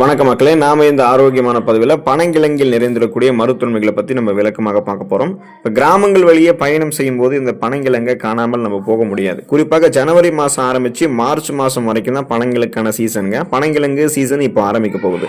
வணக்க மக்களே நாம இந்த ஆரோக்கியமான பதிவில் பனங்கிழங்கில் நிறைந்திடக்கூடிய மருத்துவன்மைகளை பற்றி நம்ம விளக்கமாக பார்க்க போகிறோம் இப்போ கிராமங்கள் வழியே பயணம் செய்யும் போது இந்த பனங்கிழங்கை காணாமல் நம்ம போக முடியாது. குறிப்பாக ஜனவரி மாதம் ஆரம்பித்து மார்ச் மாதம் வரைக்கும் தான் பனங்கிழக்கான சீசனுங்க. பனங்கிழங்கு சீசன் இப்போ ஆரம்பிக்க போகுது.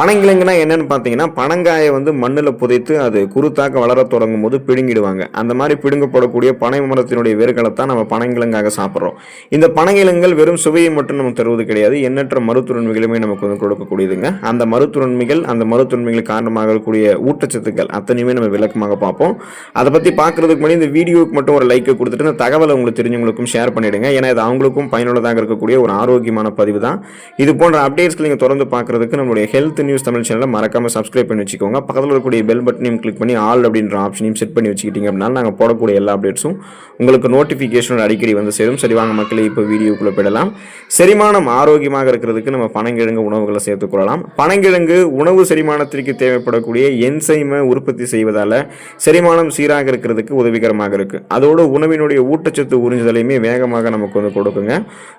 பனங்கிழங்குனா என்னென்னு பார்த்தீங்கன்னா பனங்காயை வந்து மண்ணில் புதைத்து அது குருத்தாக வளர தொடங்கும் போது பிடுங்கிடுவாங்க. அந்த மாதிரி பிடுங்கப்படக்கூடிய பனை மரத்தினுடைய வேர்களை தான் நம்ம பனங்கிழங்காக சாப்பிட்றோம். இந்த பனங்கிழங்கள் வெறும் சுவையை மட்டும் நமக்கு தருவது கிடையாது. எண்ணற்ற மருத்துவன்மைகளுமே நமக்கு வந்து கொடுக்கக்கூடிய முடியுதுங்க அந்த மருத்துவன்மைகள் அந்த மருத்துவன்மைகள் காரணமாக இருக்கக்கூடிய ஊட்டச்சத்துக்கள் அத்தனையுமே நம்ம விளக்கமாக பார்ப்போம். அதை பற்றி பார்க்கறதுக்கு முன்னாடி இந்த வீடியோவுக்கு மட்டும் ஒரு லைக்கை கொடுத்துட்டு இந்த தகவலை உங்களுக்கு தெரிஞ்சவங்களுக்கும் ஷேர் பண்ணிடுங்க. ஏன்னா இது அவங்களுக்கும் பயனுள்ளதாக இருக்கக்கூடிய ஒரு ஆரோக்கியமான பதிவு தான். இது போன்ற அப்டேட்ஸ்கள் நீங்கள் தொடர்ந்து பார்க்கறதுக்கு நம்மளுடைய ஹெல்த் நியூஸ் தமிழ் சேனலை மறக்காம சப்ஸ்கிரைப் பண்ணி வச்சுக்கோங்க. பக்கத்தில் இருக்கக்கூடிய பெல் பட்டனையும் கிளிக் பண்ணி ஆல் அப்படின்ற ஆப்ஷனையும் செட் பண்ணி வச்சுக்கிட்டிங்க அப்படின்னா நாங்கள் போடக்கூடிய எல்லா அப்டேட்ஸும் உங்களுக்கு நோட்டிஃபிகேஷன் அடிக்கடி வந்து சேரும். சரி வாங்க மக்களே இப்போ வீடியோக்குள்ளே போயிடலாம். செரிமானம் ஆரோக்கியமாக இருக்கிறதுக்கு நம்ம பனங்கிழங்கு உணவுகளை கொள்ளலாம். பனங்கிழங்கு உணவு செரிமானத்திற்கு தேவைப்படக்கூடிய என்சைமை உற்பத்தி செய்வதால் செரிமானம் சீராக இருக்கிறதுக்கு உதவிகரமாக இருக்குது அதோடு உணவினுடைய ஊட்டச்சத்து உறிஞ்சுதலையுமே வேகமாக நமக்கு வந்து கொடுக்குங்க.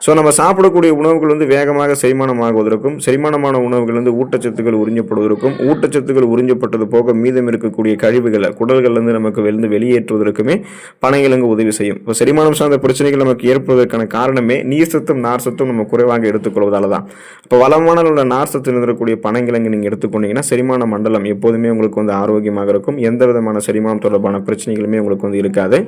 ஸோ நம்ம சாப்பிடக்கூடிய உணவுகள் வந்து வேகமாக செரிமானம் ஆகுவதற்கும் செரிமானமான உணவுகள் வந்து ஊட்டச்சத்துக்கள் உறிஞ்சப்படுவதற்கும் ஊட்டச்சத்துக்கள் உறிஞ்சப்பட்டது போக மீதம் இருக்கக்கூடிய கழிவுகளை குடல்கள்லேருந்து நமக்கு வெளிந்து வெளியேற்றுவதற்குமே பனைகிழங்கு உதவி செய்யும். இப்போ செரிமானம் சார்ந்த பிரச்சனைகள் நமக்கு ஏற்படுவதற்கான காரணமே நீர் சத்தும் நார் சத்தும் நம்ம குறைவாக எடுத்துக்கொள்வதால் தான் இப்போ வளமான உள்ள நார் சத்து இருந்திருக்கக்கூடிய பனங்கிழங்கு நீங்கள் எடுத்துக்கொண்டீங்கன்னா செரிமான மண்டலம் எப்போதுமே உங்களுக்கு வந்து ஆரோக்கியமாக இருக்கும். எந்த விதமான செரிமானம் தொடர்பான பிரச்சனைகளுமே உங்களுக்கு வந்து இருக்காது.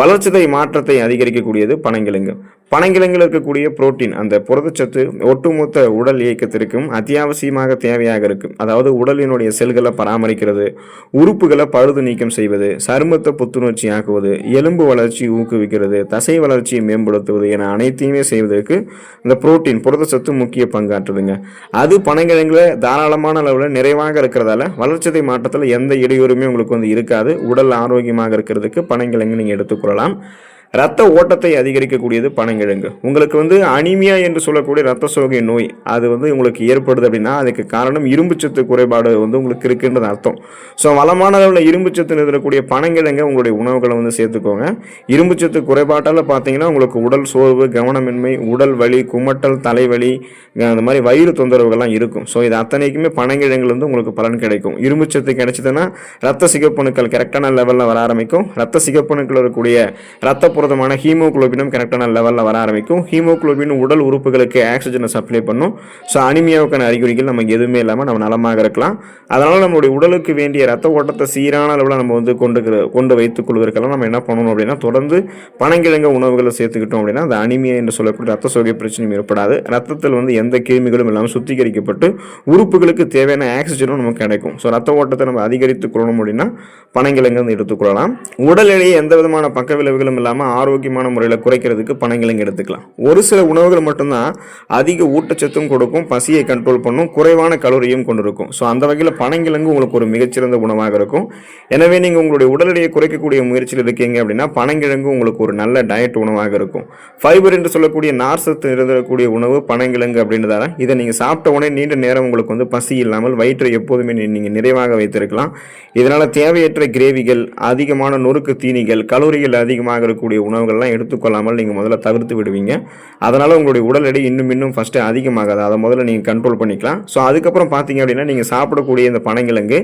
வளர்ச்சிதை மாற்றத்தை அதிகரிக்கக்கூடியது பனங்கிழங்கு பனங்கிழங்கில் இருக்கக்கூடிய புரோட்டீன் அந்த புரதச்சத்து ஒட்டுமொத்த உடல் இயக்கத்திற்கும் அத்தியாவசியமாக தேவையாக இருக்கும். அதாவது உடலினுடைய செல்களை பராமரிக்கிறது உறுப்புகளை பழுது நீக்கம் செய்வது சருமத்தை புத்துணர்ச்சி ஆக்குவது எலும்பு வளர்ச்சி ஊக்குவிக்கிறது தசை வளர்ச்சியை மேம்படுத்துவது என அனைத்தையுமே செய்வதற்கு இந்த புரோட்டீன் புரதச்சத்து முக்கிய பங்காற்றுதுங்க. அது பனங்கிழங்குல தாராளமான அளவில் நிறைவாக இருக்கிறதால வளர்ச்சிதை மாற்றத்தில் எந்த இடையூறுமே உங்களுக்கு வந்து இருக்காது. உடல் ஆரோக்கியமாக இருக்கிறதுக்கு பனங்கிழங்கு நீங்கள் எடுத்துக்கொள்ளலாம் ரத்த ஓட்டத்தை அதிகரிக்கக்கூடியது பனங்கிழங்கு. உங்களுக்கு வந்து அனிமியா என்று சொல்லக்கூடிய ரத்த சோகை நோய் அது வந்து உங்களுக்கு ஏற்படுது அப்படின்னா அதுக்கு காரணம் இரும்புச்சத்து குறைபாடு வந்து உங்களுக்கு இருக்குன்றது அர்த்தம். ஸோ வளமான அளவில் இரும்புச்சத்து நிறுத்தக்கூடிய பனங்கிழங்கை உங்களுடைய உணவுகளை வந்து சேர்த்துக்கோங்க. இரும்புச்சத்து குறைபாட்டால் பார்த்தீங்கன்னா உங்களுக்கு உடல் சோர்வு கவனமின்மை உடல் வலி குமட்டல் தலைவலி அந்த மாதிரி வயிறு தொந்தரவுகள்லாம் இருக்கும். ஸோ இது அத்தனைக்குமே பனங்கிழங்குல வந்து உங்களுக்கு பலன் கிடைக்கும். இரும்புச்சத்து கிடைச்சதுன்னா ரத்த சிகப்பணுக்கள் கரெக்டான லெவலில் வர ஆரம்பிக்கும். ரத்த சிகப்பணுக்கள் இருக்கக்கூடிய ரத்த புரதமான ஹீமோகுளோபினும் கரெக்டான லெவலில் வர ஆரம்பிக்கும். ஹீமோக்ளோபின் உடல் உறுப்புகளுக்கு ஆக்சிஜனை சப்ளை பண்ணும். ஸோ அனிமியாவுக்கான அறிகுறிகள் நமக்கு எதுவுமே இல்லாமல் நம்ம நலமாக இருக்கலாம். அதனால் நம்மளுடைய உடலுக்கு வேண்டிய ரத்த ஓட்டத்தை சீரான அளவில் நம்ம வந்து கொண்டு கொண்டு வைத்துக் கொள்வதற்கெல்லாம் நம்ம என்ன பண்ணணும் அப்படின்னா தொடர்ந்து பனங்கிழங்க உணவுகளை சேர்த்துக்கிட்டோம் அப்படின்னா அந்த அனிமியா என்று சொல்லக்கூடிய ரத்த சோகை பிரச்சனையும் ஏற்படாது. ரத்தத்தில் வந்து எந்த கிருமிகளும் இல்லாமல் சுத்திகரிக்கப்பட்டு உறுப்புகளுக்கு தேவையான ஆக்சிஜனும் நமக்கு கிடைக்கும். ஸோ ரத்த ஓட்டத்தை நம்ம அதிகரித்துக் கொள்ளணும் அப்படின்னா பனங்கிழங்கு வந்து எடுத்துக்கொள்ளலாம் உடல் எடையை எந்த விதமான பக்க விளைவுகளும் இல்லாமல் ஆரோக்கியமான முறையில் குறைக்கிறதுக்கு பனங்கிழங்கு எடுத்துக்கலாம். ஒரு சில உணவுகள் மட்டும்தான் அதிக ஊட்டச்சத்தும் கொடுக்கும் பசியை கண்ட்ரோல் பண்ணும் குறைவான கலோரியும் கொண்டிருக்கும். ஸோ அந்த வகையில் பனங்கிழங்கு உங்களுக்கு ஒரு மிகச்சிறந்த உணவாக இருக்கும். எனவே நீங்கள் உங்களுடைய உடல் எடையை குறைக்கக்கூடிய முயற்சியில் இருக்கீங்க அப்படின்னா பனங்கிழங்கு உங்களுக்கு ஒரு நல்ல டயட் உணவாக இருக்கும். ஃபைபர் என்று சொல்லக்கூடிய நார் சத்து இருந்தக்கூடிய உணவு பனங்கிழங்கு அப்படின்றதால இதை நீங்கள் சாப்பிட்ட உடனே நீண்ட நேரம் உங்களுக்கு வந்து பசி இல்லாமல் வயிற்றை எப்போதுமே நீங்கள் நிறைவாக வைத்திருக்கலாம். இதனால் தேவையற்ற கிரேவிகள் அதிகமான நொறுக்கு தீனிகள் கலோரிகள் அதிகமாக இருக்கக்கூடிய உணவுகள்லாம் எடுத்துக்கொள்ளாமல் நீங்கள் முதல்ல தவிர்த்து விடுவீங்க. அதனால் உங்களுடைய உடல் எடை இன்னும் இன்னும் ஃபஸ்ட்டு அதிகமாகாது. அதை முதல்ல நீங்கள் கண்ட்ரோல் பண்ணிக்கலாம். ஸோ அதுக்கப்புறம் பார்த்தீங்க அப்படின்னா நீங்கள் சாப்பிடக்கூடிய இந்த பனங்கிழங்கு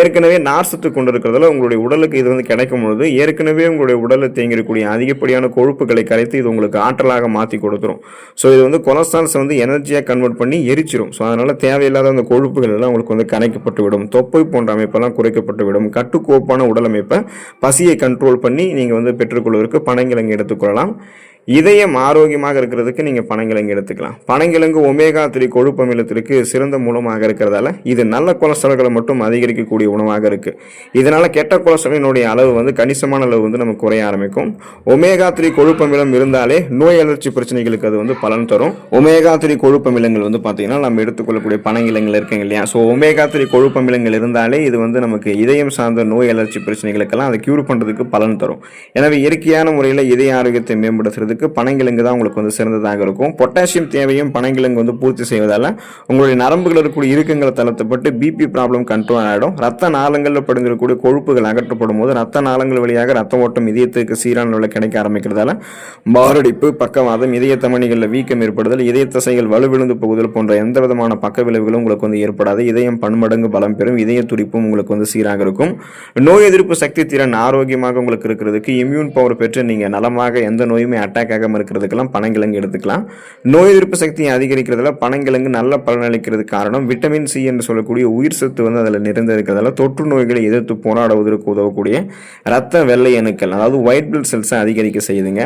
ஏற்கனவே நார்சத்து கொண்டு இருக்கிறதால உங்களுடைய உடலுக்கு இது வந்து கிடைக்கும் பொழுது ஏற்கனவே உங்களுடைய உடலில் தேங்கியிருக்கக்கூடிய அதிகப்படியான கொழுப்புகளை கரைத்து இது உங்களுக்கு ஆற்றலாக மாற்றி கொடுத்துரும். ஸோ இது வந்து கொலஸ்ட்ரால்ஸை வந்து எனர்ஜியாக கன்வெர்ட் பண்ணி எரிச்சிரும். ஸோ அதனால் தேவையில்லாத அந்த கொழுப்புகள் எல்லாம் உங்களுக்கு வந்து கரைக்கப்பட்டு விடும். தொப்பை போன்ற அமைப்பெல்லாம் குறைக்கப்பட்டு விடும். கட்டுக்கோப்பான உடல் அமைப்பை பசியை கண்ட்ரோல் பண்ணி நீங்கள் வந்து பெற்றுக்கொள்வதற்கு பனங்கிழங்கு எடுத்துக்கொள்ளலாம் இதயம் ஆரோக்கியமாக இருக்கிறதுக்கு நீங்கள் பனங்கிழங்கு எடுத்துக்கலாம். பனங்கிழங்கு ஒமேகா த்ரீ கொழுப்பு அமிலத்திற்கு சிறந்த மூலமாக இருக்கிறதால இது நல்ல கொலஸ்ட்ரால்களை மட்டும் அதிகரிக்கக்கூடிய உணவாக இருக்குது இதனால் கெட்ட கொலஸ்ட்ராலினுடைய அளவு வந்து கணிசமான அளவு வந்து நமக்கு குறைய ஆரம்பிக்கும். ஒமேகா த்ரீ கொழுப்பு அமிலம் இருந்தாலே நோய் அலர்ச்சி பிரச்சனைகளுக்கு அது வந்து பலன் தரும். ஒமேகா த்ரீ கொழுப்பு அமிலங்கள் வந்து பார்த்தீங்கன்னா நம்ம எடுத்துக்கொள்ளக்கூடிய பனங்கிழங்குகள் இருக்குங்க இல்லையா? ஸோ ஒமேகா த்ரீ கொழுப்பு அமிலங்கள் இருந்தாலே இது வந்து நமக்கு இதயம் சார்ந்த நோய் அலர்ச்சி பிரச்சனைகளுக்கெல்லாம் அதை க்யூர் பண்ணுறதுக்கு பலன் தரும். எனவே இயற்கையான முறையில் இதய ஆரோக்கியத்தை மேம்படுத்துறதுக்கு இருக்கிறதுக்கு பனங்கிழங்கு தான் உங்களுக்கு வந்து சிறந்ததாக இருக்கும். பொட்டாசியம் தேவையும் பனங்கிழங்கு வந்து பூர்த்தி செய்வதால் உங்களுடைய நரம்புகள் இருக்கக்கூடிய இறுக்கங்களை தளர்த்தப்பட்டு பிபி ப்ராப்ளம் கண்ட்ரோல் ஆகிடும் ரத்த நாளங்களில் படிந்திருக்கக்கூடிய கொழுப்புகள் அகற்றப்படும் போது ரத்த நாளங்கள் வழியாக ரத்த ஓட்டம் இதயத்துக்கு சீரான நிலை கிடைக்க ஆரம்பிக்கிறதால மாரடைப்பு பக்கவாதம் இதய தமணிகளில் வீக்கம் ஏற்படுதல் இதய தசைகள் வலுவிழுந்து போகுதல் போன்ற எந்த விதமான பக்க விளைவுகளும் உங்களுக்கு வந்து ஏற்படாது. இதயம் பன்மடங்கு பலம் பெறும் இதய துடிப்பும் உங்களுக்கு வந்து சீராக இருக்கும். நோய் எதிர்ப்பு சக்தி திறன் ஆரோக்கியமாக உங்களுக்கு இருக்கிறதுக்கு இம்யூன் பவர் பெற்று நீங்கள் நலமாக எந்த நோயுமே அட்டாக் ஆகாமல் இருக்கிறதுக்கெல்லாம் பனங்கிழங்கு எடுத்துக்கலாம். நோய் எதிர்ப்பு சக்தியை அதிகரிக்கிறதுல பனங்கிழங்கு நல்ல பலனளிக்கிறதுக்கு காரணம். விட்டமின் சி என்று சொல்லக்கூடிய உயிர் சத்து வந்து அதில் நிறைந்திருக்கிறதால தொற்று நோய்களை எதிர்த்து போராடுவதற்கு உதவக்கூடிய ரத்த வெள்ளை அணுக்கள் அதாவது ஒயிட் பிளட் செல்ஸை அதிகரிக்க செய்யுதுங்க.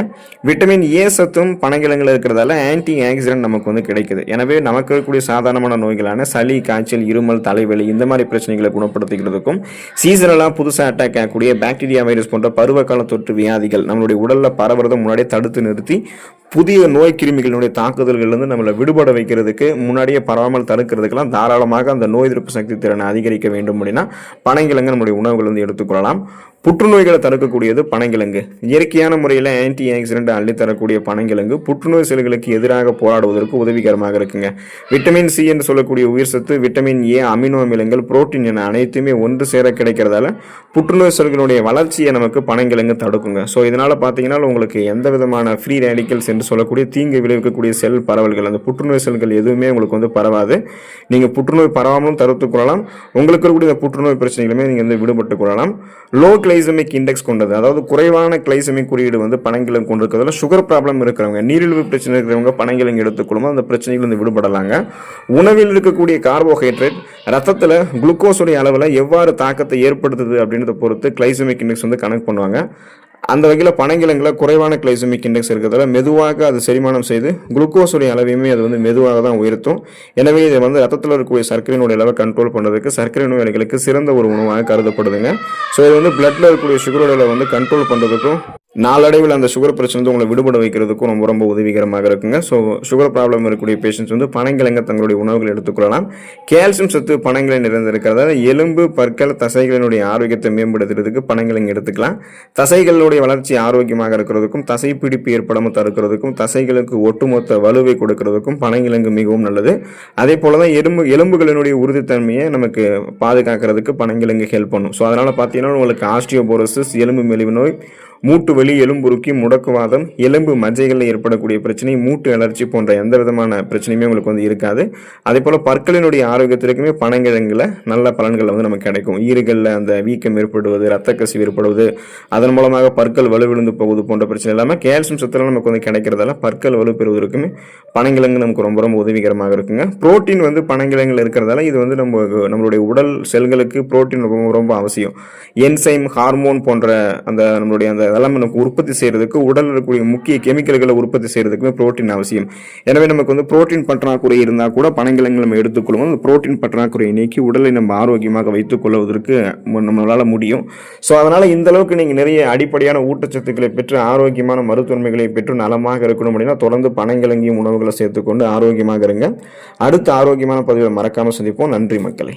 விட்டமின் ஏ சத்தும் பனங்கிழங்குல இருக்கிறதால ஆன்டி ஆக்சிடென்ட் நமக்கு வந்து கிடைக்குது. எனவே நமக்கு இருக்கக்கூடிய சாதாரணமான நோய்களான சளி காய்ச்சல் இருமல் தலைவலி இந்த மாதிரி பிரச்சனைகளை குணப்படுத்திக்கிறதுக்கும் சீசனலாக புதுசாக அட்டாக் ஆகக்கூடிய பாக்டீரியா வைரஸ் போன்ற பருவகால தொற்று வியாதிகள் நம்மளுடைய உடலில் பரவுறதை முன்னாடியே தடுத்து நிறுத்தி புதிய நோய் கிருமிகளினுடைய தாக்குதல்கள்லேருந்து நம்மளை விடுபட வைக்கிறதுக்கு முன்னாடியே பரவாமல் தடுக்கிறதுக்கெல்லாம் தாராளமாக அந்த நோய் எதிர்ப்பு சக்தி திறனை அதிகரிக்க வேண்டும் அப்படின்னா பனைங்கிழங்கு நம்முடைய உணவுகள் வந்து எடுத்துக்கொள்ளலாம். புற்றுநோய்களை தடுக்கக்கூடியது பனங்கிழங்கு. இயற்கையான முறையில் ஆன்டி ஆக்சிடென்ட் அள்ளி தரக்கூடிய பனங்கிழங்கு புற்றுநோய் செல்களுக்கு எதிராக போராடுவதற்கு உதவிகரமாக இருக்குங்க. விட்டமின் சி என்று சொல்லக்கூடிய உயிர் சத்து விட்டமின் ஏ அமினோ அமிலங்கள் புரோட்டீன் என அனைத்துமே ஒன்று சேர கிடைக்கிறதால புற்றுநோய் செல்களுடைய வளர்ச்சியை நமக்கு பனங்கிழங்கு தடுக்குங்க. ஸோ இதனால் பார்த்தீங்கன்னா உங்களுக்கு எந்த விதமான ஃப்ரீ ரேடிக்கல்ஸ் என்று சொல்லக்கூடிய தீங்கு விளைவிக்கக்கூடிய செல் பரவல்கள் அந்த புற்றுநோய் செல்கள் எதுவுமே உங்களுக்கு வந்து பரவாது. நீங்கள் புற்றுநோய் பரவாமலும் தடுத்துக் கொள்ளலாம். உங்களுக்கு இருக்கக்கூடிய புற்றுநோய் பிரச்சனைகளுமே நீங்கள் வந்து விடுபட்டுக் கொள்ளலாம். லோ கிளைசமிக் இண்டெக்ஸ் கொண்டது. அதாவது குறைவான கிளைசமிக் குறியீடு வந்து பனங்கிழங்கு கொண்டிருக்கிறதுல சுகர் ப்ராப்ளம் இருக்கிறவங்க நீரிழிவு பிரச்சனை இருக்கிறவங்க பனங்கிழங்கு எடுத்துக்கொள்ளும் அந்த பிரச்சனைகள் வந்து விடுபடலாங்க. உணவில் இருக்கக்கூடிய கார்போஹைட்ரேட் ரத்தத்தில் குளுக்கோஸுடைய அளவில் எவ்வாறு தாக்கத்தை ஏற்படுத்துது அப்படின்றத பொறுத்து கிளைசமிக் இண்டெக்ஸ் வந்து கணக்கு பண்ணுவாங்க. அந்த வகையில் பனங்கிழங்கில் குறைவான கிளைசமிக் இண்டெக்ஸ் இருக்கிறதால மெதுவாக அது செரிமானம் செய்து குளுக்கோஸுடைய அளவையுமே அது வந்து மெதுவாக தான் உயர்த்தும். எனவே இதை வந்து ரத்தத்தில் இருக்கக்கூடிய சர்க்கரையினுடைய அளவை கண்ட்ரோல் பண்ணுறதுக்கு சர்க்கரை நோயாளிகளுக்கு சிறந்த ஒரு உணவாக கருதப்படுதுங்க. ஸோ இது வந்து பிளட்டில் இருக்கக்கூடிய சுகரோட அளவை வந்து கண்ட்ரோல் பண்ணுறதுக்கும் நாளடைவில் அந்த சுகர் பிரச்சனை வந்து உங்களை விடுபட வைக்கிறதுக்கும் ரொம்ப ரொம்ப உதவிகரமாக இருக்குங்க. ஸோ சுகர் ப்ராப்ளம் இருக்கக்கூடிய பேஷண்ட்ஸ் வந்து பனங்கிழங்க தங்களுடைய உணவுகள் எடுத்துக்கொள்ளலாம். கேல்சியம் சத்து பனங்களை நிறைந்திருக்கிறதால எலும்பு பற்கள் தசைகளினுடைய ஆரோக்கியத்தை மேம்படுத்துறதுக்கு பனங்கிழங்கு எடுத்துக்கலாம். தசைகளுடைய வளர்ச்சி ஆரோக்கியமாக இருக்கிறதுக்கும் தசை பிடிப்பு ஏற்படாமல் தடுக்கிறதுக்கும் தசைகளுக்கு ஒட்டுமொத்த வலுவை கொடுக்கிறதுக்கும் பனங்கிழங்கு மிகவும் நல்லது. அதே போல தான் எலும்பு எலும்புகளினுடைய உறுதித்தன்மையை நமக்கு பாதுகாக்கிறதுக்கு பனங்கிழங்கு ஹெல்ப் பண்ணும். ஸோ அதனால் பார்த்தீங்கன்னா உங்களுக்கு ஆஸ்டியோபோரோசிஸ் எலும்பு மெலிவு நோய் மூட்டு வலி எலும்புருக்கி முடக்குவாதம் எலும்பு மஜ்ஜைகளில் ஏற்படக்கூடிய பிரச்சனை மூட்டு அலர்ச்சி போன்ற எந்த விதமான பிரச்சனையுமே உங்களுக்கு வந்து இருக்காது. அதே போல் பற்களினுடைய ஆரோக்கியத்திற்குமே பனங்கிழங்கில் நல்ல பலன்கள் வந்து நமக்கு கிடைக்கும். ஈறுகளில் அந்த வீக்கம் ஏற்படுவது ரத்த கசிவு ஏற்படுவது அதன் மூலமாக பற்கள் வலுவிழுந்து போவது போன்ற பிரச்சனை இல்லாமல் கால்சியம் சத்துலாம் நமக்கு வந்து கிடைக்கிறதால பற்கள் வலு பெறுவதற்குமே பனங்கிழங்கு நமக்கு ரொம்ப ரொம்ப உதவிகரமாக இருக்குங்க. புரோட்டீன் வந்து பனங்கிழங்கில் இருக்கிறதால இது வந்து நம்ம நம்மளுடைய உடல் செல்களுக்கு புரோட்டீன் ரொம்ப ரொம்ப அவசியம். என்சைம் ஹார்மோன் போன்ற அந்த நம்மளுடைய அந்த அதெல்லாம் நமக்கு உற்பத்தி செய்கிறதுக்கு உடலில் இருக்கக்கூடிய முக்கிய கெமிக்கல்களை உற்பத்தி செய்கிறதுக்குமே ப்ரோட்டீன் அவசியம். எனவே நமக்கு வந்து புரோட்டீன் பற்றாக்குறை இருந்தால் கூட பனங்கிழங்கு நம்ம எடுத்துக்கொள்ளுவோம் அந்த ப்ரோட்டீன் பற்றாக்குறையை நீக்கி உடலை நம்ம ஆரோக்கியமாக வைத்துக்கொள்வதற்கு நம்மளால் முடியும். ஸோ அதனால் இந்த அளவுக்கு நீங்கள் நிறைய அடிப்படையான ஊட்டச்சத்துக்களை பெற்று ஆரோக்கியமான மருத்துவன்மைகளை பெற்று நலமாக இருக்கணும் அப்படின்னா தொடர்ந்து பனங்கிழங்கியும் உணவுகளை சேர்த்துக்கொண்டு ஆரோக்கியமாக இருங்க. அடுத்த ஆரோக்கியமான பதிவை மறக்காமல் சந்திப்போம். நன்றி மக்களை.